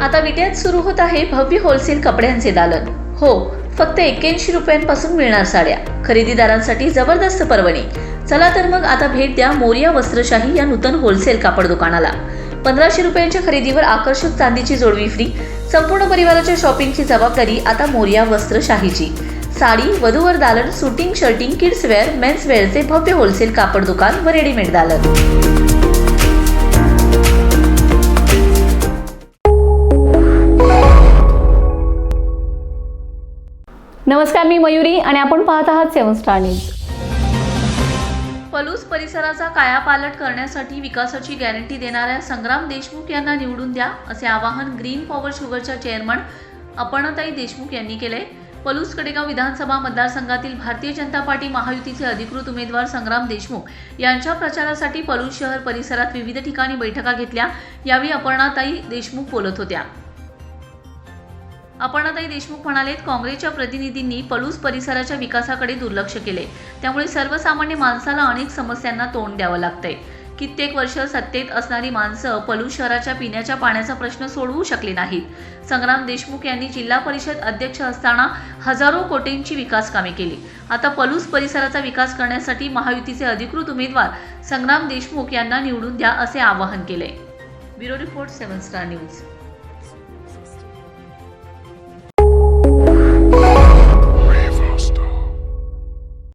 आता विद्यात सुरू होत आहे भव्य होलसेल कपड्यांचे दालन. हो फक्त एक्क्याऐंशी रुपयांपासून मिळणार साड्या. खरेदीदारांसाठी जबरदस्त पर्वणी. चला तर मग आता भेट द्या मोरिया वस्त्रशाही या नूतन होलसेल कापड दुकानाला. पंधराशे रुपयांच्या खरेदीवर आकर्षक चांदीची जोडवी फ्री संपूर्ण परिवाराच्या शॉपिंगची जबाबदारी आता मोरिया वस्त्रशाहीची. साडी वधूवर दालन suiting shirting kids wear men's वेअरचे भव्य होलसेल कापड दुकान व रेडीमेड दालन. नमस्कार मी मयुरी आणि आपण पाहत आहात सेवन स्टार न्यूज. पलूस परिसराचा कायापालट करण्यासाठी विकासाची गॅरंटी देणाऱ्या संग्राम देशमुख यांना निवडून द्या असे आवाहन ग्रीन पॉवर शुगरच्या चेअरमन अपर्णाताई देशमुख यांनी केले. पलूस कडेगाव विधानसभा मतदारसंघातील भारतीय जनता पार्टी महायुतीचे अधिकृत उमेदवार संग्राम देशमुख यांच्या प्रचारासाठी पलूस शहर परिसरात विविध ठिकाणी बैठका घेतल्या यावेळी अपर्णाताई देशमुख बोलत होत्या. अपर्णाताई देशमुख म्हणालेत काँग्रेसच्या प्रतिनिधींनी पलूस परिसराच्या विकासाकडे दुर्लक्ष केले. त्यामुळे सर्वसामान्य माणसाला अनेक समस्यांना तोंड द्यावं लागतंय. कित्येक वर्ष सत्तेत असणारी माणसं पलूस शहराच्या पिण्याच्या पाण्याचा प्रश्न सोडवू शकले नाहीत. संग्राम देशमुख यांनी जिल्हा परिषद अध्यक्ष असताना हजारो कोटींची विकास कामे केली. आता पलूस परिसराचा विकास करण्यासाठी महायुतीचे अधिकृत उमेदवार संग्राम देशमुख यांना निवडून द्या असे आवाहन केले bureau report seven star news.